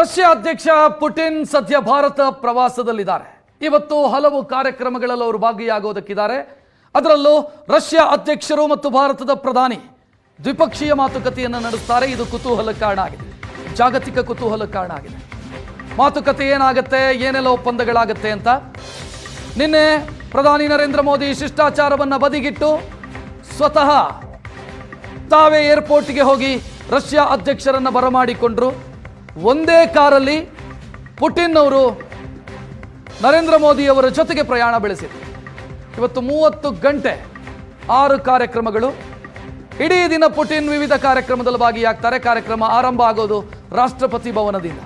Russia ಅಧ್ಯಕ್ಷ Putin ಸದ್ಯ ಭಾರತ ಪ್ರವಾಸದಲ್ಲಿದ್ದಾರೆ. ಇವತ್ತು ಹಲವು ಕಾರ್ಯಕ್ರಮಗಳಲ್ಲಿ ಅವರು ಭಾಗಿಯಾಗೋದಕ್ಕಿದ್ದಾರೆ. ಅದರಲ್ಲೂ ರಷ್ಯಾ ಅಧ್ಯಕ್ಷರು ಮತ್ತು ಭಾರತದ ಪ್ರಧಾನಿ ದ್ವಿಪಕ್ಷೀಯ ಮಾತುಕತೆಯನ್ನು ನಡೆಸ್ತಾರೆ. ಇದು ಕುತೂಹಲ ಕಾರಣ ಆಗಿದೆ. ಜಾಗತಿಕ ಕುತೂಹಲ ಕಾರಣ ಆಗಿದೆ. ಮಾತುಕತೆ ಏನಾಗುತ್ತೆ, ಏನೆಲ್ಲ ಒಪ್ಪಂದಗಳಾಗುತ್ತೆ ಅಂತ ನಿನ್ನೆ ಪ್ರಧಾನಿ ನರೇಂದ್ರ ಮೋದಿ ಶಿಷ್ಟಾಚಾರವನ್ನು ಬದಿಗಿಟ್ಟು ಸ್ವತಃ ತಾವೇ ಏರ್ಪೋರ್ಟ್ಗೆ ಹೋಗಿ ರಷ್ಯಾ ಅಧ್ಯಕ್ಷರನ್ನು ಬರಮಾಡಿಕೊಂಡ್ರು. ಒಂದೇ ಕಾರಲ್ಲಿ ಪುಟಿನ್ ಅವರು ನರೇಂದ್ರ ಮೋದಿ ಅವರ ಜೊತೆಗೆ ಪ್ರಯಾಣ ಬೆಳೆಸಿದರು. ಇವತ್ತು ಮೂವತ್ತು ಗಂಟೆ ಆರು ಕಾರ್ಯಕ್ರಮಗಳು. ಇಡೀ ದಿನ ಪುಟಿನ್ ವಿವಿಧ ಕಾರ್ಯಕ್ರಮದಲ್ಲಿ ಭಾಗಿಯಾಗ್ತಾರೆ. ಕಾರ್ಯಕ್ರಮ ಆರಂಭ ಆಗೋದು ರಾಷ್ಟ್ರಪತಿ ಭವನದಿಂದ.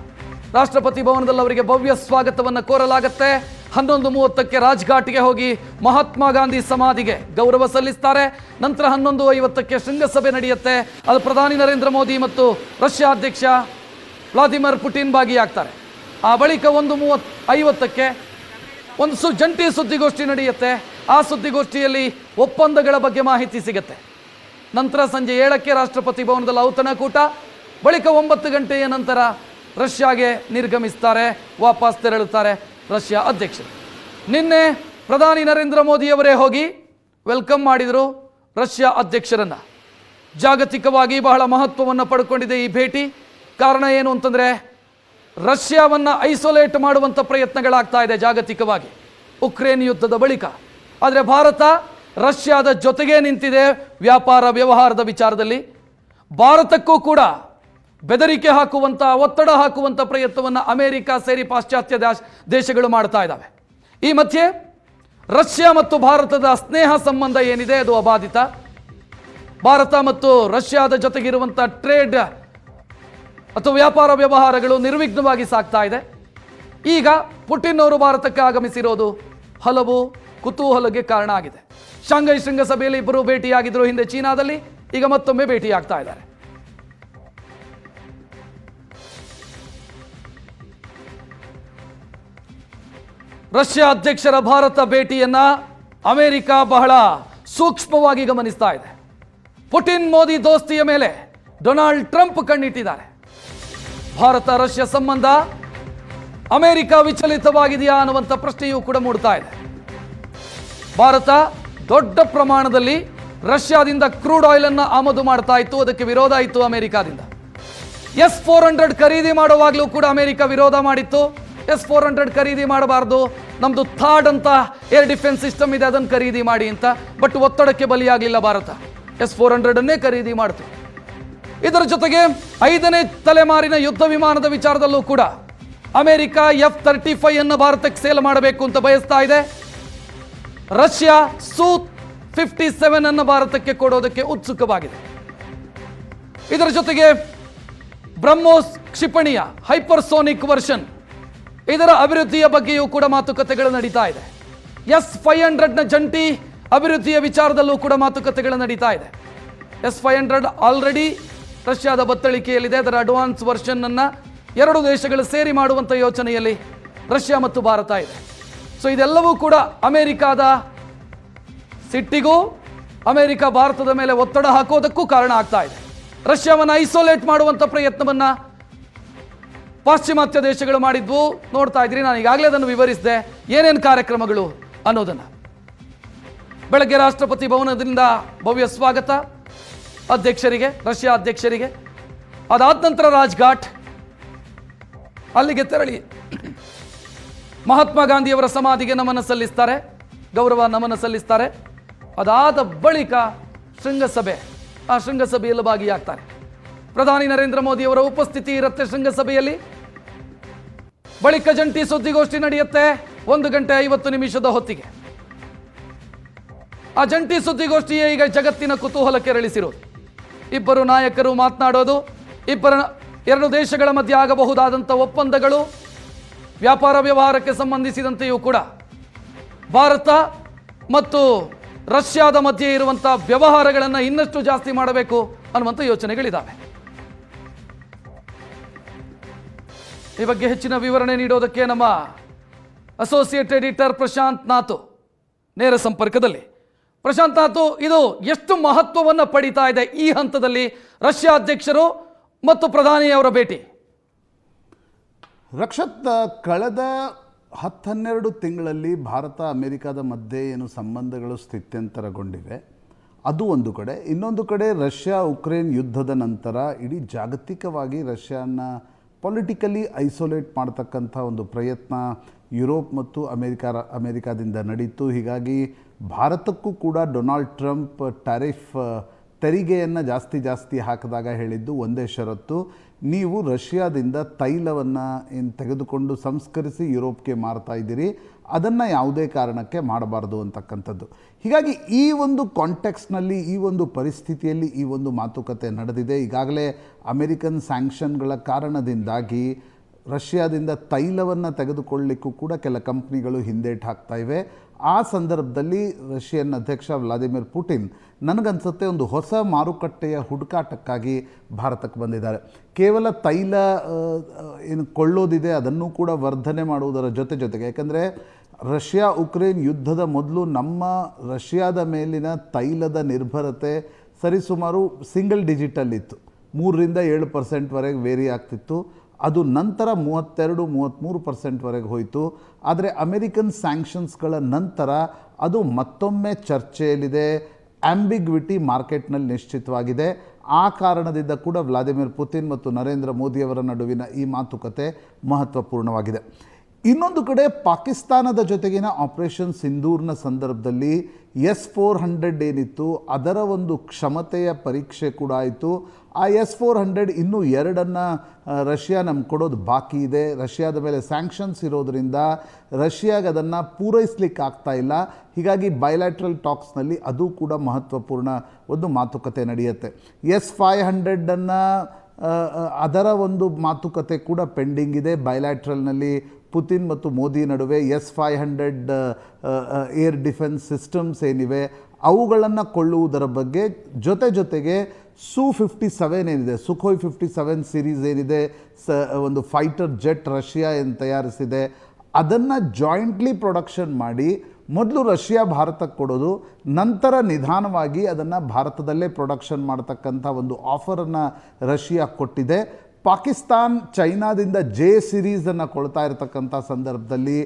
ರಾಷ್ಟ್ರಪತಿ ಭವನದಲ್ಲಿ ಅವರಿಗೆ ಭವ್ಯ ಸ್ವಾಗತವನ್ನು ಕೋರಲಾಗುತ್ತೆ. ಹನ್ನೊಂದು ಮೂವತ್ತಕ್ಕೆ ರಾಜ್ಘಾಟ್ಗೆ ಹೋಗಿ ಮಹಾತ್ಮ ಗಾಂಧಿ ಸಮಾಧಿಗೆ ಗೌರವ ಸಲ್ಲಿಸ್ತಾರೆ. ನಂತರ ಹನ್ನೊಂದು ಐವತ್ತಕ್ಕೆ ಶೃಂಗಸಭೆ ನಡೆಯುತ್ತೆ. ಅದು ಪ್ರಧಾನಿ ನರೇಂದ್ರ ಮೋದಿ ಮತ್ತು ರಷ್ಯಾ ಅಧ್ಯಕ್ಷ ವ್ಲಾದಿಮಿರ್ ಪುಟಿನ್ ಭಾಗಿಯಾಗ್ತಾರೆ. ಆ ಬಳಿಕ ಒಂದು ಮೂವತ್ ಐವತ್ತಕ್ಕೆ ಒಂದು ಸು ಜಂಟಿ ಸುದ್ದಿಗೋಷ್ಠಿ ನಡೆಯುತ್ತೆ. ಆ ಸುದ್ದಿಗೋಷ್ಠಿಯಲ್ಲಿ ಒಪ್ಪಂದಗಳ ಬಗ್ಗೆ ಮಾಹಿತಿ ಸಿಗುತ್ತೆ. ನಂತರ ಸಂಜೆ ಏಳಕ್ಕೆ ರಾಷ್ಟ್ರಪತಿ ಭವನದಲ್ಲಿ ಔತಣಕೂಟ ಬಳಿಕ ಒಂಬತ್ತು ಗಂಟೆಯ ನಂತರ ರಷ್ಯಾಗೆ ನಿರ್ಗಮಿಸ್ತಾರೆ, ವಾಪಸ್ ತೆರಳುತ್ತಾರೆ ರಷ್ಯಾ ಅಧ್ಯಕ್ಷರು. ನಿನ್ನೆ ಪ್ರಧಾನಿ ನರೇಂದ್ರ ಮೋದಿಯವರೇ ಹೋಗಿ ವೆಲ್ಕಮ್ ಮಾಡಿದರು ರಷ್ಯಾ ಅಧ್ಯಕ್ಷರನ್ನು. ಜಾಗತಿಕವಾಗಿ ಬಹಳ ಮಹತ್ವವನ್ನು ಪಡ್ಕೊಂಡಿದೆ ಈ ಭೇಟಿ. ಕಾರಣ ಏನು ಅಂತಂದರೆ ರಷ್ಯಾವನ್ನು ಐಸೋಲೇಟ್ ಮಾಡುವಂಥ ಪ್ರಯತ್ನಗಳಾಗ್ತಾ ಇದೆ ಜಾಗತಿಕವಾಗಿ ಉಕ್ರೇನ್ ಯುದ್ಧದ ಬಳಿಕ. ಆದರೆ ಭಾರತ ರಷ್ಯಾದ ಜೊತೆಗೇ ನಿಂತಿದೆ ವ್ಯಾಪಾರ ವ್ಯವಹಾರದ ವಿಚಾರದಲ್ಲಿ. ಭಾರತಕ್ಕೂ ಕೂಡ ಬೆದರಿಕೆ ಹಾಕುವಂಥ ಒತ್ತಡ ಹಾಕುವಂಥ ಪ್ರಯತ್ನವನ್ನು ಅಮೆರಿಕ ಸೇರಿ ಪಾಶ್ಚಾತ್ಯ ದೇಶ ದೇಶಗಳು ಮಾಡ್ತಾ ಇದ್ದಾವೆ ಈ ಮಧ್ಯೆ ರಷ್ಯಾ ಮತ್ತು ಭಾರತದ ಸ್ನೇಹ ಸಂಬಂಧ ಏನಿದೆ ಅದು ಅಬಾಧಿತ. ಭಾರತ ಮತ್ತು ರಷ್ಯಾದ ಜೊತೆಗಿರುವಂಥ ಟ್ರೇಡ್ ಅಥವಾ ವ್ಯಾಪಾರ ವ್ಯವಹಾರಗಳು ನಿರ್ವಿಘ್ನವಾಗಿ ಸಾಗ್ತಾ ಇದೆ. ಈಗ ಪುಟಿನ್ ಅವರು ಭಾರತಕ್ಕೆ ಆಗಮಿಸಿರೋದು ಹಲವು ಕುತೂಹಲಕ್ಕೆ ಕಾರಣ ಆಗಿದೆ. ಶಾಂಘೈ ಶೃಂಗಸಭೆಯಲ್ಲಿ ಇಬ್ಬರು ಭೇಟಿಯಾಗಿದ್ದರು ಹಿಂದೆ ಚೀನಾದಲ್ಲಿ, ಈಗ ಮತ್ತೊಮ್ಮೆ ಭೇಟಿಯಾಗ್ತಾ ಇದ್ದಾರೆ. ರಷ್ಯಾ ಅಧ್ಯಕ್ಷರ ಭಾರತ ಭೇಟಿಯನ್ನ ಅಮೆರಿಕ ಬಹಳ ಸೂಕ್ಷ್ಮವಾಗಿ ಗಮನಿಸ್ತಾ ಇದೆ. ಪುಟಿನ್ ಮೋದಿ ದೋಸ್ತಿಯ ಮೇಲೆ ಡೊನಾಲ್ಡ್ ಟ್ರಂಪ್ ಕಣ್ಣಿಟ್ಟಿದ್ದಾರೆ. ಭಾರತ ರಷ್ಯಾ ಸಂಬಂಧ ಅಮೆರಿಕ ವಿಚಲಿತವಾಗಿದೆಯಾ ಅನ್ನುವಂಥ ಪ್ರಶ್ನೆಯೂ ಕೂಡ ಮೂಡ್ತಾ ಇದೆ. ಭಾರತ ದೊಡ್ಡ ಪ್ರಮಾಣದಲ್ಲಿ ರಷ್ಯಾದಿಂದ ಕ್ರೂಡ್ ಆಯಿಲ್ ಅನ್ನು ಆಮದು ಮಾಡ್ತಾ ಇತ್ತು, ಅದಕ್ಕೆ ವಿರೋಧ ಇತ್ತು ಅಮೆರಿಕಾದಿಂದ. ಎಸ್ ಫೋರ್ ಹಂಡ್ರೆಡ್ ಖರೀದಿ ಮಾಡುವಾಗಲೂ ಕೂಡ ಅಮೆರಿಕ ವಿರೋಧ ಮಾಡಿತ್ತು. ಎಸ್ ಫೋರ್ ಹಂಡ್ರೆಡ್ ಖರೀದಿ ಮಾಡಬಾರ್ದು, ನಮ್ದು ಥಾರ್ಡ್ ಅಂತ ಏರ್ ಡಿಫೆನ್ಸ್ ಸಿಸ್ಟಮ್ ಇದೆ, ಅದನ್ನು ಖರೀದಿ ಮಾಡಿ ಅಂತ. ಬಟ್ ಒತ್ತಡಕ್ಕೆ ಬಲಿಯಾಗಲಿಲ್ಲ ಭಾರತ. ಎಸ್ ಫೋರ್ ಹಂಡ್ರೆಡನ್ನೇ ಖರೀದಿ ಮಾಡ್ತು. ಇದರ ಜೊತೆಗೆ ಐದನೇ ತಲೆಮಾರಿನ ಯುದ್ಧ ವಿಮಾನದ ವಿಚಾರದಲ್ಲೂ ಕೂಡ ಅಮೆರಿಕ ಎಫ್ ತರ್ಟಿ ಫೈವ್ ಅನ್ನು ಭಾರತಕ್ಕೆ ಸೇಲ್ ಮಾಡಬೇಕು ಅಂತ ಬಯಸ್ತಾ ಇದೆ. ರಷ್ಯಾ ಸೂ ಫಿಫ್ಟಿ ಸೆವೆನ್ ಅನ್ನು ಭಾರತಕ್ಕೆ ಕೊಡೋದಕ್ಕೆ ಉತ್ಸುಕವಾಗಿದೆ. ಇದರ ಜೊತೆಗೆ ಬ್ರಹ್ಮೋಸ್ ಕ್ಷಿಪಣಿಯ ಹೈಪರ್ಸೋನಿಕ್ ವರ್ಷನ್ ಇದರ ಅಭಿವೃದ್ಧಿಯ ಬಗ್ಗೆಯೂ ಕೂಡ ಮಾತುಕತೆಗಳು ನಡೀತಾ ಇದೆ. ಎಸ್ ಫೈವ್ ಹಂಡ್ರೆಡ್ನ ಜಂಟಿ ಅಭಿವೃದ್ಧಿಯ ವಿಚಾರದಲ್ಲೂ ಕೂಡ ಮಾತುಕತೆಗಳು ನಡೀತಾ ಇದೆ. ಎಸ್ ಫೈವ್ ಹಂಡ್ರೆಡ್ ಆಲ್ರೆಡಿ ರಷ್ಯಾದ ಬತ್ತಳಿಕೆಯಲ್ಲಿದೆ. ಅದರ ಅಡ್ವಾನ್ಸ್ ವರ್ಷನ್ ಅನ್ನ ಎರಡು ದೇಶಗಳು ಸೇರಿ ಮಾಡುವಂಥ ಯೋಚನೆಯಲ್ಲಿ ರಷ್ಯಾ ಮತ್ತು ಭಾರತ ಇದೆ. ಸೊ ಇದೆಲ್ಲವೂ ಕೂಡ ಅಮೆರಿಕಾದ ಸಿಟ್ಟಿಗೂ ಅಮೆರಿಕ ಭಾರತದ ಮೇಲೆ ಒತ್ತಡ ಹಾಕೋದಕ್ಕೂ ಕಾರಣ ಆಗ್ತಾ ಇದೆ. ರಷ್ಯಾವನ್ನು ಐಸೋಲೇಟ್ ಮಾಡುವಂಥ ಪ್ರಯತ್ನವನ್ನ ಪಾಶ್ಚಿಮಾತ್ಯ ದೇಶಗಳು ಮಾಡಿದ್ವು. ನೋಡ್ತಾ ಇದ್ರಿ, ನಾನು ಈಗಾಗಲೇ ಅದನ್ನು ವಿವರಿಸಿದೆ. ಏನೇನು ಕಾರ್ಯಕ್ರಮಗಳು ಅನ್ನೋದನ್ನ. ಬೆಳಗ್ಗೆ ರಾಷ್ಟ್ರಪತಿ ಭವನದಿಂದ ಭವ್ಯ ಸ್ವಾಗತ. ಅಧ್ಯಕ್ಷರಿಗೆ, ರಷ್ಯಾ ಅಧ್ಯಕ್ಷರಿಗೆ. ಅದಾದ ನಂತರ ರಾಜ್ಘಾಟ್ ಅಲ್ಲಿಗೆ ತೆರಳಿ. ಮಹಾತ್ಮ ಗಾಂಧಿಯವರ ಸಮಾಧಿಗೆ ನಮನ ಸಲ್ಲಿಸ್ತಾರೆ, ಗೌರವ ನಮನ ಸಲ್ಲಿಸ್ತಾರೆ. ಅದಾದ ಬಳಿಕ ಶೃಂಗಸಭೆ, ಆ ಶೃಂಗಸಭೆಯಲ್ಲಿ ಭಾಗಿಯಾಗ್ತಾರೆ. ಪ್ರಧಾನಿ ನರೇಂದ್ರ ಮೋದಿಯವರ ಉಪಸ್ಥಿತಿ ಇರುತ್ತೆ ಶೃಂಗಸಭೆಯಲ್ಲಿ. ಬಳಿಕ ಜಂಟಿ ಸುದ್ದಿಗೋಷ್ಠಿ ನಡೆಯುತ್ತೆ, ಒಂದು ಗಂಟೆ ಐವತ್ತು ನಿಮಿಷದ ಹೊತ್ತಿಗೆ. ಆ ಜಂಟಿ ಸುದ್ದಿಗೋಷ್ಠಿಯೇ ಈಗ ಜಗತ್ತಿನ ಕುತೂಹಲ ಕೆರಳಿಸಿರೋದು. ಇಬ್ಬರು ನಾಯಕರು ಮಾತನಾಡೋದು, ಇಬ್ಬರ ಎರಡು ದೇಶಗಳ ಮಧ್ಯೆ ಆಗಬಹುದಾದಂಥ ಒಪ್ಪಂದಗಳು ವ್ಯಾಪಾರ ವ್ಯವಹಾರಕ್ಕೆ ಸಂಬಂಧಿಸಿದಂತೆಯೂ ಕೂಡ. ಭಾರತ ಮತ್ತು ರಷ್ಯಾದ ಮಧ್ಯೆ ಇರುವಂಥ ವ್ಯವಹಾರಗಳನ್ನು ಇನ್ನಷ್ಟು ಜಾಸ್ತಿ ಮಾಡಬೇಕು ಅನ್ನುವಂಥ ಯೋಚನೆಗಳಿದ್ದಾವೆ ಈ ಬಗ್ಗೆ ಹೆಚ್ಚಿನ ವಿವರಣೆ ನೀಡೋದಕ್ಕೆ ನಮ್ಮ ಅಸೋಸಿಯೇಟ್ ಎಡಿಟರ್ ಪ್ರಶಾಂತ್ ನಾಥು ನೇರ ಸಂಪರ್ಕದಲ್ಲಿ. ಪ್ರಶಾಂತ್ ಆತು, ಇದು ಎಷ್ಟು ಮಹತ್ವವನ್ನು ಪಡೀತಾ ಇದೆ ಈ ಹಂತದಲ್ಲಿ ರಷ್ಯಾ ಅಧ್ಯಕ್ಷರು ಮತ್ತು ಪ್ರಧಾನಿಯವರ ಭೇಟಿ. ರಕ್ಷತ್ ಕಳೆದ ಹತ್ತನ್ನೆರಡು ತಿಂಗಳಲ್ಲಿ ಭಾರತ, ಅಮೆರಿಕದ ಮಧ್ಯೆ ಏನು ಸಂಬಂಧಗಳು ಸ್ಥಿತ್ಯಂತರಗೊಂಡಿವೆ, ಅದು ಒಂದು ಕಡೆ. ಇನ್ನೊಂದು ಕಡೆ ರಷ್ಯಾ, ಉಕ್ರೇನ್ ಯುದ್ಧದ ನಂತರ ಇಡೀ ಜಾಗತಿಕವಾಗಿ ರಷ್ಯಾನ ಪೊಲಿಟಿಕಲಿ ಐಸೋಲೇಟ್ ಮಾಡ್ತಕ್ಕಂಥ ಒಂದು ಪ್ರಯತ್ನ ಯುರೋಪ್ ಮತ್ತು ಅಮೆರಿಕ, ಅಮೆರಿಕಾದಿಂದ ನಡೀತು. ಹೀಗಾಗಿ ಭಾರತಕ್ಕೂ ಕೂಡ ಡೊನಾಲ್ಡ್ ಟ್ರಂಪ್ ಟ್ಯಾರಿಫ್ ತೆರಿಗೆಯನ್ನು ಜಾಸ್ತಿ ಜಾಸ್ತಿ ಹಾಕಿದಾಗ ಹೇಳಿದ್ದು ಒಂದೇ ಷರತ್ತು. ನೀವು ರಷ್ಯಾದಿಂದ ತೈಲವನ್ನು ಏನು ತೆಗೆದುಕೊಂಡು ಸಂಸ್ಕರಿಸಿ ಯುರೋಪ್ಗೆ ಮಾರ್ತಾ ಇದ್ದೀರಿ, ಅದನ್ನು ಯಾವುದೇ ಕಾರಣಕ್ಕೆ ಮಾಡಬಾರ್ದು ಅಂತಕ್ಕಂಥದ್ದು. ಹೀಗಾಗಿ ಈ ಒಂದು ಕಾಂಟೆಕ್ಸ್ನಲ್ಲಿ ಈ ಒಂದು ಪರಿಸ್ಥಿತಿಯಲ್ಲಿ ಈ ಒಂದು ಮಾತುಕತೆ ನಡೆದಿದೆ. ಈಗಾಗಲೇ ಅಮೆರಿಕನ್ ಸ್ಯಾಂಕ್ಷನ್ಗಳ ಕಾರಣದಿಂದಾಗಿ ರಷ್ಯಾದಿಂದ ತೈಲವನ್ನು ತೆಗೆದುಕೊಳ್ಳಿಕ್ಕೂ ಕೂಡ ಕೆಲ ಕಂಪ್ನಿಗಳು ಹಿಂದೇಟು ಹಾಕ್ತಾ ಇವೆ. ಆ ಸಂದರ್ಭದಲ್ಲಿ ರಷ್ಯನ್ ಅಧ್ಯಕ್ಷ ವ್ಲಾದಿಮಿರ್ ಪುಟಿನ್, ನನಗನ್ಸುತ್ತೆ ಒಂದು ಹೊಸ ಮಾರುಕಟ್ಟೆಯ ಹುಡುಕಾಟಕ್ಕಾಗಿ ಭಾರತಕ್ಕೆ ಬಂದಿದ್ದಾರೆ. ಕೇವಲ ತೈಲ ಏನು ಕೊಳ್ಳೋದಿದೆ, ಅದನ್ನು ಕೂಡ ವರ್ಧನೆ ಮಾಡುವುದರ ಜೊತೆ ಜೊತೆಗೆ. ಯಾಕಂದರೆ ರಷ್ಯಾ ಉಕ್ರೇನ್ ಯುದ್ಧದ ಮೊದಲು ನಮ್ಮ ರಷ್ಯಾದ ಮೇಲಿನ ತೈಲದ ನಿರ್ಭರತೆ ಸರಿಸುಮಾರು ಸಿಂಗಲ್ ಡಿಜಿಟಲ್ ಇತ್ತು ಮೂರರಿಂದ ಏಳು ಪರ್ಸೆಂಟ್ವರೆಗೆ ವೇರಿ ಆಗ್ತಿತ್ತು. ಅದು ನಂತರ ಮೂವತ್ತೆರಡು ಮೂವತ್ತ್ಮೂರು ಪರ್ಸೆಂಟ್ವರೆಗೆ ಹೋಯಿತು. ಆದರೆ ಅಮೆರಿಕನ್ ಸ್ಯಾಂಕ್ಷನ್ಸ್ಗಳ ನಂತರ ಅದು ಮತ್ತೊಮ್ಮೆ ಚರ್ಚೆಯಲ್ಲಿದೆ. ಆಂಬಿಗ್ವಿಟಿ ಮಾರ್ಕೆಟ್ನಲ್ಲಿ ನಿಶ್ಚಿತವಾಗಿದೆ. ಆ ಕಾರಣದಿಂದ ಕೂಡ ವ್ಲಾದಿಮಿರ್ ಪುತಿನ್ ಮತ್ತು ನರೇಂದ್ರ ಮೋದಿಯವರ ನಡುವಿನ ಈ ಮಾತುಕತೆ ಮಹತ್ವಪೂರ್ಣವಾಗಿದೆ. ಇನ್ನೊಂದು ಕಡೆ ಪಾಕಿಸ್ತಾನದ ಜೊತೆಗಿನ ಆಪರೇಷನ್ ಸಿಂಧೂರ್ನ ಸಂದರ್ಭದಲ್ಲಿ ಎಸ್ ಫೋರ್ ಹಂಡ್ರೆಡ್ ಏನಿತ್ತು, ಅದರ ಒಂದು ಕ್ಷಮತೆಯ ಪರೀಕ್ಷೆ ಕೂಡ ಆಯಿತು. ಆ ಎಸ್ ಫೋರ್ ಹಂಡ್ರೆಡ್ ಇನ್ನೂ ಎರಡನ್ನು ರಷ್ಯಾ ನಮ್ಗೆ ಕೊಡೋದು ಬಾಕಿ ಇದೆ. ರಷ್ಯಾದ ಮೇಲೆ ಸ್ಯಾಂಕ್ಷನ್ಸ್ ಇರೋದರಿಂದ ರಷ್ಯಾಗೆ ಅದನ್ನು ಪೂರೈಸ್ಲಿಕ್ಕೆ ಆಗ್ತಾ ಇಲ್ಲ. ಹೀಗಾಗಿ ಬೈಲ್ಯಾಟ್ರಲ್ ಟಾಕ್ಸ್ನಲ್ಲಿ ಅದು ಕೂಡ ಮಹತ್ವಪೂರ್ಣ ಒಂದು ಮಾತುಕತೆ ನಡೆಯುತ್ತೆ. ಎಸ್ ಫೈವ್ ಹಂಡ್ರೆಡನ್ನು ಅದರ ಒಂದು ಮಾತುಕತೆ ಕೂಡ ಪೆಂಡಿಂಗ್ ಇದೆ. ಬೈಲ್ಯಾಟ್ರಲ್ನಲ್ಲಿ ಪುತಿನ್ ಮತ್ತು ಮೋದಿ ನಡುವೆ S five hundred air defence systems ಏನಿವೆ, ಅವುಗಳನ್ನು ಕೊಳ್ಳುವುದರ ಬಗ್ಗೆ ಜೊತೆ ಜೊತೆಗೆ ಸು ಫಿಫ್ಟಿ ಸೆವೆನ್ ಏನಿದೆ, ಸುಖೋಯ್ ಫಿಫ್ಟಿ ಸೆವೆನ್ ಸಿರೀಸ್ ಏನಿದೆ, ಸ, ಒಂದು ಫೈಟರ್ ಜೆಟ್ ರಷ್ಯಾ ಏನು ತಯಾರಿಸಿದೆ, ಅದನ್ನು ಜಾಯಿಂಟ್ಲಿ ಪ್ರೊಡಕ್ಷನ್ ಮಾಡಿ ಮೊದಲು ರಷ್ಯಾ ಭಾರತಕ್ಕೆ ಕೊಡೋದು, ನಂತರ ನಿಧಾನವಾಗಿ ಅದನ್ನು ಭಾರತದಲ್ಲೇ ಪ್ರೊಡಕ್ಷನ್ ಮಾಡ್ತಕ್ಕಂಥ ಒಂದು ಆಫರನ್ನು ರಷ್ಯಾ ಕೊಟ್ಟಿದೆ. ಪಾಕಿಸ್ತಾನ್ ಚೈನಾದಿಂದ ಜೆ ಸಿರೀಸನ್ನು ಕೊಳ್ತಾ ಇರತಕ್ಕಂಥ ಸಂದರ್ಭದಲ್ಲಿ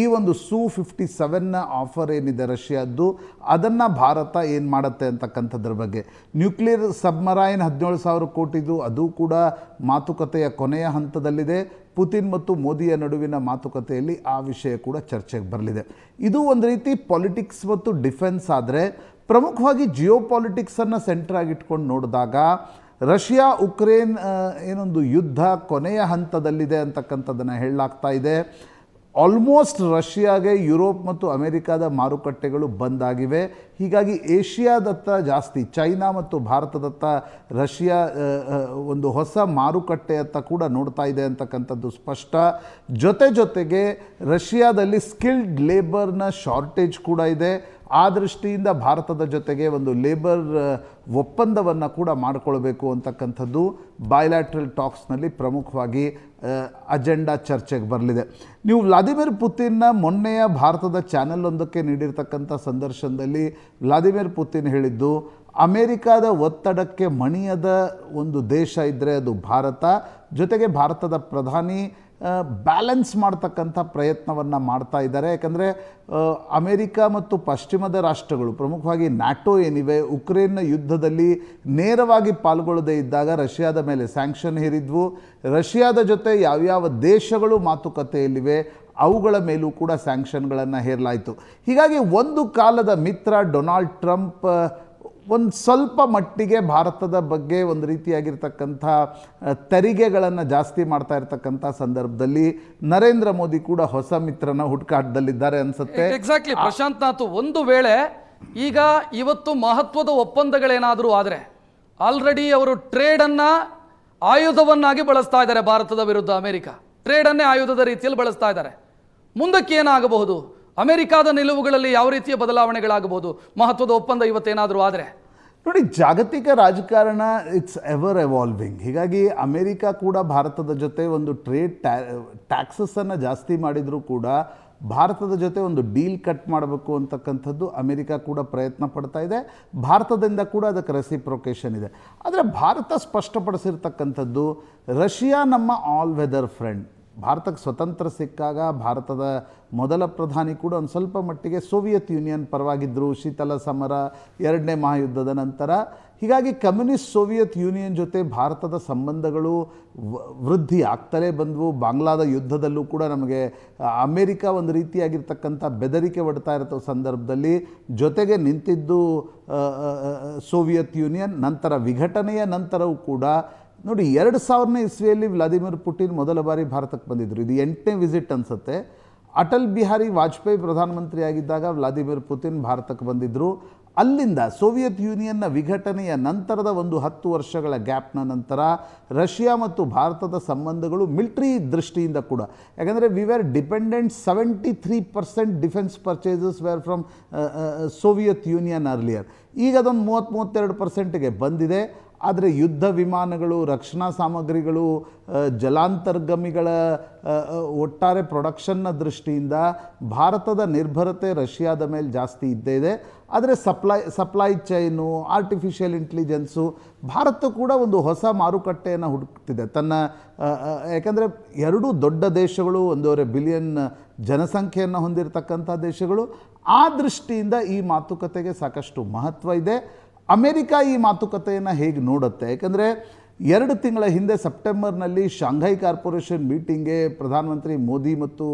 ಈ ಒಂದು ಸು ಫಿಫ್ಟಿ ಸೆವೆನ್ನ ಆಫರ್ ಏನಿದೆ ರಷ್ಯಾದ್ದು, ಅದನ್ನು ಭಾರತ ಏನು ಮಾಡುತ್ತೆ ಅಂತಕ್ಕಂಥದ್ರ ಬಗ್ಗೆ. ನ್ಯೂಕ್ಲಿಯರ್ ಸಬ್ಮರೈನ್ ಹದಿನೇಳು ಸಾವಿರ ಕೋಟಿದು, ಅದು ಕೂಡ ಮಾತುಕತೆಯ ಕೊನೆಯ ಹಂತದಲ್ಲಿದೆ. ಪುತಿನ್ ಮತ್ತು ಮೋದಿಯ ನಡುವಿನ ಮಾತುಕತೆಯಲ್ಲಿ ಆ ವಿಷಯ ಕೂಡ ಚರ್ಚೆಗೆ ಬರಲಿದೆ. ಇದು ಒಂದು ರೀತಿ ಪಾಲಿಟಿಕ್ಸ್ ಮತ್ತು ಡಿಫೆನ್ಸ್ ಆದರೆ ಪ್ರಮುಖವಾಗಿ ಜಿಯೋ ಪಾಲಿಟಿಕ್ಸನ್ನು ಸೆಂಟ್ರಾಗಿಟ್ಕೊಂಡು ನೋಡಿದಾಗ ರಷ್ಯಾ ಉಕ್ರೇನ್ ಏನೊಂದು ಯುದ್ಧ ಕೊನೆಯ ಹಂತದಲ್ಲಿದೆ ಅಂತಕ್ಕಂಥದ್ದನ್ನು ಹೇಳಲಾಗ್ತಾ ಇದೆ. ಆಲ್ಮೋಸ್ಟ್ ರಷ್ಯಾಗೆ ಯುರೋಪ್ ಮತ್ತು ಅಮೆರಿಕಾದ ಮಾರುಕಟ್ಟೆಗಳು ಬಂದಾಗಿವೆ. ಹೀಗಾಗಿ ಏಷ್ಯಾದತ್ತ ಜಾಸ್ತಿ, ಚೈನಾ ಮತ್ತು ಭಾರತದತ್ತ ರಷ್ಯಾ ಒಂದು ಹೊಸ ಮಾರುಕಟ್ಟೆಯತ್ತ ಕೂಡ ನೋಡ್ತಾ ಇದೆ ಅಂತಕ್ಕಂಥದ್ದು ಸ್ಪಷ್ಟ. ಜೊತೆ ಜೊತೆಗೆ ರಷ್ಯಾದಲ್ಲಿ ಸ್ಕಿಲ್ಡ್ ಲೇಬರ್ನ ಶಾರ್ಟೇಜ್ ಕೂಡ ಇದೆ. ಆ ದೃಷ್ಟಿಯಿಂದ ಭಾರತದ ಜೊತೆಗೆ ಒಂದು ಲೇಬರ್ ಒಪ್ಪಂದವನ್ನು ಕೂಡ ಮಾಡಿಕೊಳ್ಬೇಕು ಅಂತಕ್ಕಂಥದ್ದು ಬಯಲ್ಯಾಟ್ರಲ್ ಟಾಕ್ಸ್ನಲ್ಲಿ ಪ್ರಮುಖವಾಗಿ ಅಜೆಂಡಾ ಚರ್ಚೆಗೆ ಬರಲಿದೆ. ನೀವು ವ್ಲಾದಿಮಿರ್ ಪುತಿನ್ನ ಮೊನ್ನೆಯ ಭಾರತದ ಚಾನೆಲ್ ಒಂದಕ್ಕೆ ನೀಡಿರ್ತಕ್ಕಂಥ ಸಂದರ್ಶನದಲ್ಲಿ ವ್ಲಾದಿಮಿರ್ ಪುತಿನ್ ಹೇಳಿದ್ದು, ಅಮೇರಿಕಾದ ಒತ್ತಡಕ್ಕೆ ಮಣಿಯದ ಒಂದು ದೇಶ ಇದ್ದರೆ ಅದು ಭಾರತ, ಜೊತೆಗೆ ಭಾರತದ ಪ್ರಧಾನಿ ಬ್ಯಾಲೆನ್ಸ್ ಮಾಡ್ತಕ್ಕಂಥ ಪ್ರಯತ್ನವನ್ನು ಮಾಡ್ತಾ ಇದ್ದಾರೆ. ಯಾಕಂದರೆ ಅಮೇರಿಕ ಮತ್ತು ಪಶ್ಚಿಮದ ರಾಷ್ಟ್ರಗಳು, ಪ್ರಮುಖವಾಗಿ ನ್ಯಾಟೋ ಏನಿವೆ, ಉಕ್ರೇನ್ನ ಯುದ್ಧದಲ್ಲಿ ನೇರವಾಗಿ ಪಾಲ್ಗೊಳ್ಳದೇ ಇದ್ದಾಗ ರಷ್ಯಾದ ಮೇಲೆ ಸ್ಯಾಂಕ್ಷನ್ ಹೇರಿದ್ವು. ರಷ್ಯಾದ ಜೊತೆ ಯಾವ್ಯಾವ ದೇಶಗಳು ಮಾತುಕತೆಯಲ್ಲಿವೆ, ಅವುಗಳ ಮೇಲೂ ಕೂಡ ಸ್ಯಾಂಕ್ಷನ್ಗಳನ್ನು ಹೇರಲಾಯಿತು. ಹೀಗಾಗಿ ಒಂದು ಕಾಲದ ಮಿತ್ರ ಡೊನಾಲ್ಡ್ ಟ್ರಂಪ್ ಒಂದು ಸ್ವಲ್ಪ ಮಟ್ಟಿಗೆ ಭಾರತದ ಬಗ್ಗೆ ಒಂದು ರೀತಿಯಾಗಿರ್ತಕ್ಕಂಥ ತೆರಿಗೆಗಳನ್ನು ಜಾಸ್ತಿ ಮಾಡ್ತಾ ಇರ್ತಕ್ಕಂಥ ಸಂದರ್ಭದಲ್ಲಿ ನರೇಂದ್ರ ಮೋದಿ ಕೂಡ ಹೊಸ ಮಿತ್ರನ ಹುಡುಕಾಟದಲ್ಲಿದ್ದಾರೆ ಅನ್ಸುತ್ತೆ. ಎಕ್ಸಾಕ್ಟ್ಲಿ ಪ್ರಶಾಂತ್ ನಾಥ್ ಒಂದು ವೇಳೆ ಈಗ ಇವತ್ತು ಮಹತ್ವದ ಒಪ್ಪಂದಗಳೇನಾದರೂ ಆದರೆ ಆಲ್ರೆಡಿ ಅವರು ಟ್ರೇಡನ್ನು ಆಯುಧವನ್ನಾಗಿ ಬಳಸ್ತಾ ಇದ್ದಾರೆ ಭಾರತದ ವಿರುದ್ಧ ಅಮೆರಿಕ. ಟ್ರೇಡನ್ನೇ ಆಯುಧದ ರೀತಿಯಲ್ಲಿ ಬಳಸ್ತಾ ಇದ್ದಾರೆ. ಮುಂದಕ್ಕೆ ಏನಾಗಬಹುದು ಅಮೆರಿಕಾದ ನಿಲುವುಗಳಲ್ಲಿ ಯಾವ ರೀತಿಯ ಬದಲಾವಣೆಗಳಾಗಬಹುದು? ಮಹತ್ವದ ಒಪ್ಪಂದ ಇವತ್ತೇನಾದರೂ ಆದರೆ? ನೋಡಿ, ಜಾಗತಿಕ ರಾಜಕಾರಣ ಇಟ್ಸ್ ಎವರ್ ಎವಾಲ್ವಿಂಗ್ ಹೀಗಾಗಿ ಅಮೆರಿಕ ಕೂಡ ಭಾರತದ ಜೊತೆ ಒಂದು ಟ್ರೇಡ್ ಟ್ಯಾಕ್ಸಸ್ಸನ್ನು ಜಾಸ್ತಿ ಮಾಡಿದರೂ ಕೂಡ ಭಾರತದ ಜೊತೆ ಒಂದು ಡೀಲ್ ಕಟ್ ಮಾಡಬೇಕು ಅಂತಕ್ಕಂಥದ್ದು ಅಮೆರಿಕ ಕೂಡ ಪ್ರಯತ್ನ ಪಡ್ತಾ ಇದೆ. ಭಾರತದಿಂದ ಕೂಡ ಅದಕ್ಕೆ ರೆಸಿಪ್ರೊಕೇಶನ್ ಇದೆ. ಆದರೆ ಭಾರತ ಸ್ಪಷ್ಟಪಡಿಸಿರ್ತಕ್ಕಂಥದ್ದು, ರಷ್ಯಾ ನಮ್ಮ ಆಲ್ ವೆದರ್ ಫ್ರೆಂಡ್ ಭಾರತಕ್ಕೆ ಸ್ವತಂತ್ರ ಸಿಕ್ಕಾಗ ಭಾರತದ ಮೊದಲ ಪ್ರಧಾನಿ ಕೂಡ ಒಂದು ಸ್ವಲ್ಪ ಮಟ್ಟಿಗೆ ಸೋವಿಯತ್ ಯೂನಿಯನ್ ಪರವಾಗಿದ್ದರು ಶೀತಲ ಸಮರ, ಎರಡನೇ ಮಹಾಯುದ್ಧದ ನಂತರ. ಹೀಗಾಗಿ ಕಮ್ಯುನಿಸ್ಟ್ ಸೋವಿಯತ್ ಯೂನಿಯನ್ ಜೊತೆ ಭಾರತದ ಸಂಬಂಧಗಳು ವೃದ್ಧಿ ಆಗ್ತಲೇ ಬಂದವು. ಬಾಂಗ್ಲಾದ ಯುದ್ಧದಲ್ಲೂ ಕೂಡ ನಮಗೆ ಅಮೇರಿಕ ಒಂದು ರೀತಿಯಾಗಿರ್ತಕ್ಕಂಥ ಬೆದರಿಕೆ ಒಡ್ತಾ ಇರೋ ಸಂದರ್ಭದಲ್ಲಿ ಜೊತೆಗೆ ನಿಂತಿದ್ದು ಸೋವಿಯತ್ ಯೂನಿಯನ್. ನಂತರ ವಿಘಟನೆಯ ನಂತರವೂ ಕೂಡ ನೋಡಿ, ಎರಡು ಸಾವಿರನೇ ಇಸ್ವಿಯಲ್ಲಿ ವ್ಲಾದಿಮಿರ್ ಪುಟಿನ್ ಮೊದಲ ಬಾರಿ ಭಾರತಕ್ಕೆ ಬಂದಿದ್ದರು ಇದು ಎಂಟನೇ ವಿಸಿಟ್ ಅನಿಸುತ್ತೆ. ಅಟಲ್ ಬಿಹಾರಿ ವಾಜಪೇಯಿ ಪ್ರಧಾನಮಂತ್ರಿ ಆಗಿದ್ದಾಗ ವ್ಲಾದಿಮಿರ್ ಪುಟಿನ್ ಭಾರತಕ್ಕೆ ಬಂದಿದ್ದರು ಅಲ್ಲಿಂದ ಸೋವಿಯತ್ ಯೂನಿಯನ್ನ ವಿಘಟನೆಯ ನಂತರದ ಒಂದು ಹತ್ತು ವರ್ಷಗಳ ಗ್ಯಾಪ್ನ ನಂತರ ರಷ್ಯಾ ಮತ್ತು ಭಾರತದ ಸಂಬಂಧಗಳು ಮಿಲ್ಟ್ರಿ ದೃಷ್ಟಿಯಿಂದ ಕೂಡ, ಯಾಕಂದರೆ we were dependent seventy three percent defence purchases were from Soviet Union earlier ಈಗ ಅದೊಂದು ಮೂವತ್ತ್ ಮೂವತ್ತೆರಡು ಪರ್ಸೆಂಟ್ಗೆ ಬಂದಿದೆ. ಆದರೆ ಯುದ್ಧ ವಿಮಾನಗಳು, ರಕ್ಷಣಾ ಸಾಮಗ್ರಿಗಳು ಜಲಾಂತರ್ಗಮಿಗಳ ಒಟ್ಟಾರೆ ಪ್ರೊಡಕ್ಷನ್ನ ದೃಷ್ಟಿಯಿಂದ ಭಾರತದ ನಿರ್ಭರತೆ ರಷ್ಯಾದ ಮೇಲೆ ಜಾಸ್ತಿ ಇದ್ದೇ ಇದೆ. ಆದರೆ supply supply chain artificial intelligence Bharat ಕೂಡ ಒಂದು ಹೊಸ ಮಾರುಕಟ್ಟೆಯನ್ನು ಹುಡುಕ್ತಿದೆ. ತನ್ನ ಯಾಕಂದರೆ ಎರಡೂ ದೊಡ್ಡ ದೇಶಗಳು ಒಂದೂವರೆ ಬಿಲಿಯನ್ ಜನಸಂಖ್ಯೆಯನ್ನು ಹೊಂದಿರತಕ್ಕಂಥ ದೇಶಗಳು, ಆ ದೃಷ್ಟಿಯಿಂದ ಈ ಮಾತುಕತೆಗೆ ಸಾಕಷ್ಟು ಮಹತ್ವ ಇದೆ. ಅಮೆರಿಕ ಈ ಮಾತುಕತೆಯನ್ನು ಹೇಗೆ ನೋಡುತ್ತೆ? ಯಾಕಂದರೆ ಎರಡು ತಿಂಗಳ ಹಿಂದೆ ಸೆಪ್ಟೆಂಬರ್ನಲ್ಲಿ ಶಾಂಘೈ ಕಾರ್ಪೊರೇಷನ್ ಮೀಟಿಂಗ್ಗೆ ಪ್ರಧಾನಮಂತ್ರಿ ಮೋದಿ ಮತ್ತು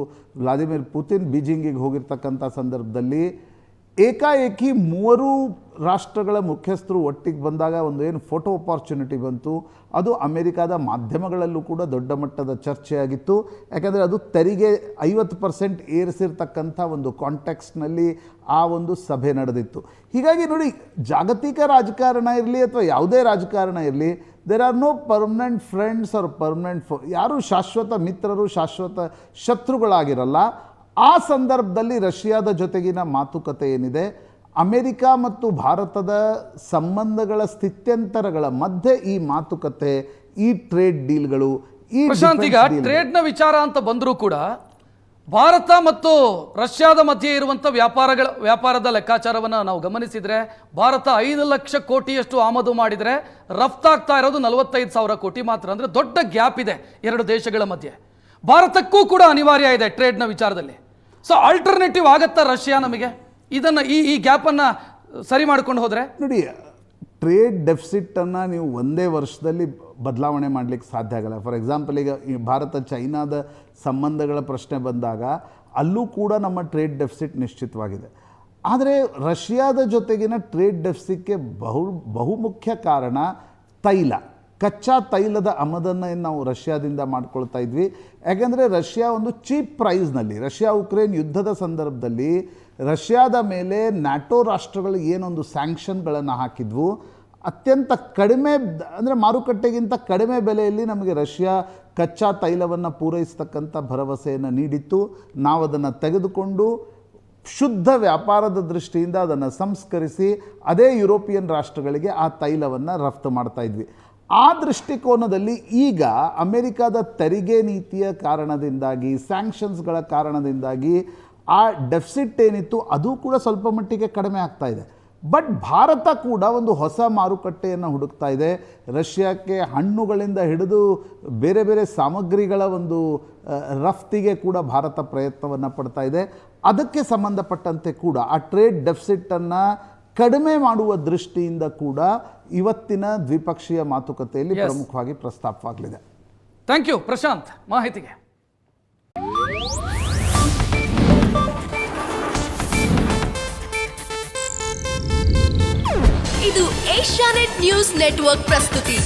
ವ್ಲಾದಿಮಿರ್ ಪುತಿನ್ ಬೀಜಿಂಗಿಗೆ ಹೋಗಿರ್ತಕ್ಕಂಥ ಸಂದರ್ಭದಲ್ಲಿ ಏಕಾಏಕಿ ಮೂವರು ರಾಷ್ಟ್ರಗಳ ಮುಖ್ಯಸ್ಥರು ಒಟ್ಟಿಗೆ ಬಂದಾಗ ಒಂದು ಏನು ಫೋಟೋ ಅಪಾರ್ಚುನಿಟಿ ಬಂತು. ಅದು ಅಮೆರಿಕಾದ ಮಾಧ್ಯಮಗಳಲ್ಲೂ ಕೂಡ ದೊಡ್ಡ ಮಟ್ಟದ ಚರ್ಚೆಯಾಗಿತ್ತು. ಯಾಕಂದರೆ ಅದು ತೆರಿಗೆ ಐವತ್ತು ಪರ್ಸೆಂಟ್ ಏರಿಸಿರ್ತಕ್ಕಂಥ ಒಂದು ಕಾಂಟೆಕ್ಸ್ನಲ್ಲಿ ಆ ಒಂದು ಸಭೆ ನಡೆದಿತ್ತು. ಹೀಗಾಗಿ ನೋಡಿ, ಜಾಗತಿಕ ರಾಜಕಾರಣ ಇರಲಿ ಅಥವಾ ಯಾವುದೇ ರಾಜಕಾರಣ ಇರಲಿ there are no permanent friends are permanent foe ಯಾರು ಶಾಶ್ವತ ಮಿತ್ರರು, ಶಾಶ್ವತ ಶತ್ರುಗಳಾಗಿರಲ್ಲ. ಆ ಸಂದರ್ಭದಲ್ಲಿ ರಷ್ಯಾದ ಜೊತೆಗಿನ ಮಾತುಕತೆ ಏನಿದೆ? ಅಮೆರಿಕ ಮತ್ತು ಭಾರತದ ಸಂಬಂಧಗಳ ಸ್ಥಿತ್ಯಂತರಗಳ ಮಧ್ಯೆ ಈ ಮಾತುಕತೆ ಈ ಟ್ರೇಡ್ ಡೀಲ್ಗಳು ಈ ಪ್ರಶಾಂತ್ ಈಗ ಟ್ರೇಡ್ನ ವಿಚಾರ ಅಂತ ಬಂದರೂ ಕೂಡ ಭಾರತ ಮತ್ತು ರಷ್ಯಾದ ಮಧ್ಯೆ ಇರುವಂಥ ವ್ಯಾಪಾರಗಳ ವ್ಯಾಪಾರದ ಲೆಕ್ಕಾಚಾರವನ್ನು ನಾವು ಗಮನಿಸಿದರೆ ಭಾರತ ಐದು ಲಕ್ಷ ಕೋಟಿಯಷ್ಟು ಆಮದು ಮಾಡಿದರೆ ರಫ್ತಾಗ್ತಾ ಇರೋದು ನಲವತ್ತೈದು ಸಾವಿರ ಕೋಟಿ ಮಾತ್ರ. ಅಂದರೆ ದೊಡ್ಡ ಗ್ಯಾಪ್ ಇದೆ ಎರಡು ದೇಶಗಳ ಮಧ್ಯೆ. ಭಾರತಕ್ಕೂ ಕೂಡ ಅನಿವಾರ್ಯ ಇದೆ ಟ್ರೇಡ್ನ ವಿಚಾರದಲ್ಲಿ. ಸೊ ಆಲ್ಟರ್ನೇಟಿವ್ ಆಗತ್ತಾ ರಷ್ಯಾ ನಮಗೆ? ಇದನ್ನು ಈ ಈ ಗ್ಯಾಪನ್ನು ಸರಿ ಮಾಡ್ಕೊಂಡು ಹೋದರೆ? ನೋಡಿ ಟ್ರೇಡ್ ಡೆಫಿಸಿಟನ್ನು ನೀವು ಒಂದೇ ವರ್ಷದಲ್ಲಿ ಬದಲಾವಣೆ ಮಾಡಲಿಕ್ಕೆ ಸಾಧ್ಯ ಆಗಲ್ಲ. ಫಾರ್ ಎಕ್ಸಾಂಪಲ್ ಈಗ ಈ ಭಾರತ, ಚೈನಾದ ಸಂಬಂಧಗಳ ಪ್ರಶ್ನೆ ಬಂದಾಗ ಅಲ್ಲೂ ಕೂಡ ನಮ್ಮ ಟ್ರೇಡ್ ಡೆಫಿಸಿಟ್ ನಿಶ್ಚಿತವಾಗಿದೆ. ಆದರೆ ರಷ್ಯಾದ ಜೊತೆಗಿನ ಟ್ರೇಡ್ ಡೆಫಿಸಿಟ್ಗೆ ಬಹು, ಬಹುಮುಖ್ಯ ಕಾರಣ ತೈಲ. ಕಚ್ಚಾ ತೈಲದ ಆಮದನ್ನು ನಾವು ರಷ್ಯಾದಿಂದ ಮಾಡ್ಕೊಳ್ತಾ ಇದ್ವಿ. ಯಾಕೆಂದರೆ ರಷ್ಯಾ ಒಂದು ಚೀಪ್ ಪ್ರೈಸ್ನಲ್ಲಿ ರಷ್ಯಾ ಉಕ್ರೇನ್ ಯುದ್ಧದ ಸಂದರ್ಭದಲ್ಲಿ ರಷ್ಯಾದ ಮೇಲೆ ನ್ಯಾಟೋ ರಾಷ್ಟ್ರಗಳು ಏನೊಂದು ಸ್ಯಾಂಕ್ಷನ್ಗಳನ್ನು ಹಾಕಿದ್ವು. ಅತ್ಯಂತ ಕಡಿಮೆ, ಅಂದರೆ ಮಾರುಕಟ್ಟೆಗಿಂತ ಕಡಿಮೆ ಬೆಲೆಯಲ್ಲಿ ನಮಗೆ ರಷ್ಯಾ ಕಚ್ಚಾ ತೈಲವನ್ನು ಪೂರೈಸ್ತಕ್ಕಂಥ ಭರವಸೆಯನ್ನು ನೀಡಿತ್ತು. ನಾವು ಅದನ್ನು ತೆಗೆದುಕೊಂಡು ಶುದ್ಧ ವ್ಯಾಪಾರದ ದೃಷ್ಟಿಯಿಂದ ಅದನ್ನು ಸಂಸ್ಕರಿಸಿ, ಅದೇ ಯುರೋಪಿಯನ್ ರಾಷ್ಟ್ರಗಳಿಗೆ ಆ ತೈಲವನ್ನು ರಫ್ತು ಮಾಡ್ತಾ ಇದ್ವಿ. ಆ ದೃಷ್ಟಿಕೋನದಲ್ಲಿ ಈಗ ಅಮೆರಿಕದ ತೆರಿಗೆ ನೀತಿಯ ಕಾರಣದಿಂದಾಗಿ ಸ್ಯಾಂಕ್ಷನ್ಸ್ಗಳ ಕಾರಣದಿಂದಾಗಿ ಆ ಡೆಫಿಸಿಟ್ ಏನಿತ್ತು ಅದು ಕೂಡ ಸ್ವಲ್ಪ ಮಟ್ಟಿಗೆ ಕಡಿಮೆ ಆಗ್ತಾ ಇದೆ. ಬಟ್ ಭಾರತ ಕೂಡ ಒಂದು ಹೊಸ ಮಾರುಕಟ್ಟೆಯನ್ನು ಹುಡುಕ್ತಾ ಇದೆ. ರಷ್ಯಾಕ್ಕೆ ಹಣ್ಣುಗಳಿಂದ ಹಿಡಿದು ಬೇರೆ ಬೇರೆ ಸಾಮಗ್ರಿಗಳ ಒಂದು ರಫ್ತಿಗೆ ಕೂಡ ಭಾರತ ಪ್ರಯತ್ನವನ್ನು ಪಡ್ತಾ ಇದೆ. ಅದಕ್ಕೆ ಸಂಬಂಧಪಟ್ಟಂತೆ ಕೂಡ ಆ ಟ್ರೇಡ್ ಡೆಫಿಸಿಟನ್ನು ಕಡಿಮೆ ಮಾಡುವ ದೃಷ್ಟಿಯಿಂದ ಕೂಡ ಇವತ್ತಿನ ದ್ವಿಪಕ್ಷೀಯ ಮಾತುಕತೆಯಲ್ಲಿ ಪ್ರಮುಖವಾಗಿ ಪ್ರಸ್ತಾಪವಾಗಲಿದೆ. ಥ್ಯಾಂಕ್ ಯು ಪ್ರಶಾಂತ್ ಮಾಹಿತಿಗೆ. ಇದು ಏಷ್ಯಾನೆಟ್ ನ್ಯೂಸ್ ನೆಟ್ವರ್ಕ್ ಪ್ರಸ್ತುತಿ.